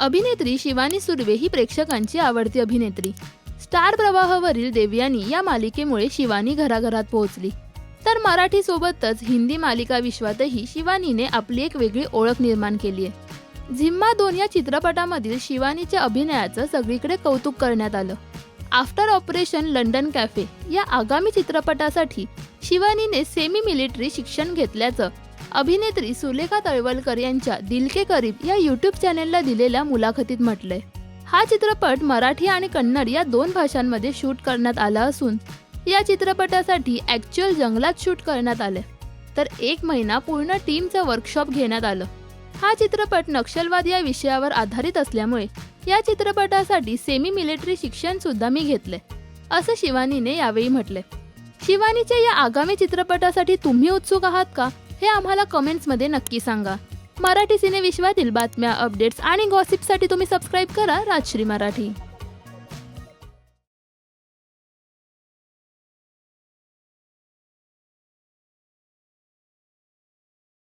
अभिनेत्री शिवानी सुर्वे ही प्रेक्षकांची आवडती अभिनेत्री. स्टार प्रवाहावरील देवयानी या मालिकेमुळे शिवानी घराघरात पोहोचली. तर मराठी सोबतच हिंदी मालिका विश्वातही शिवानीने आपली एक वेगळी ओळख निर्माण केली आहे. झिम्मा दोन या चित्रपटामधील शिवानीच्या अभिनयाचं सगळीकडे कौतुक करण्यात आलं. आफ्टर ऑपरेशन लंडन कॅफे या आगामी चित्रपटासाठी शिवानीने सेमी मिलिटरी शिक्षण घेतल्याचं अभिनेत्री सुलेखा तळवलकर यांच्या दिल के करीब या यूट्यूब चॅनेलला दिलेल्या मुलाखतीत म्हटलंय हा चित्रपट मराठी आणि कन्नड या दोन भाषांमध्ये शूट करण्यात आला असून या चित्रपटासाठी ॲक्च्युअल जंगलात शूट करण्यात आले तर एक महिना पूर्ण टीमचं वर्कशॉप घेण्यात आलं. हा चित्रपट नक्षलवाद या विषयावर आधारित असल्यामुळे या चित्रपटासाठी सेमी मिलिटरी शिक्षण सुद्धा मी घेतले असं शिवानीने यावेळी म्हटले शिवानीच्या या आगामी चित्रपटासाठी तुम्ही उत्सुक आहात का? हे आम्हाला कमेंट्समध्ये नक्की सांगा. मराठी सिनेविश्वातील बातम्या अपडेट्स आणि गॉसिपसाठी तुम्ही सबस्क्राईब करा राजश्री मराठी.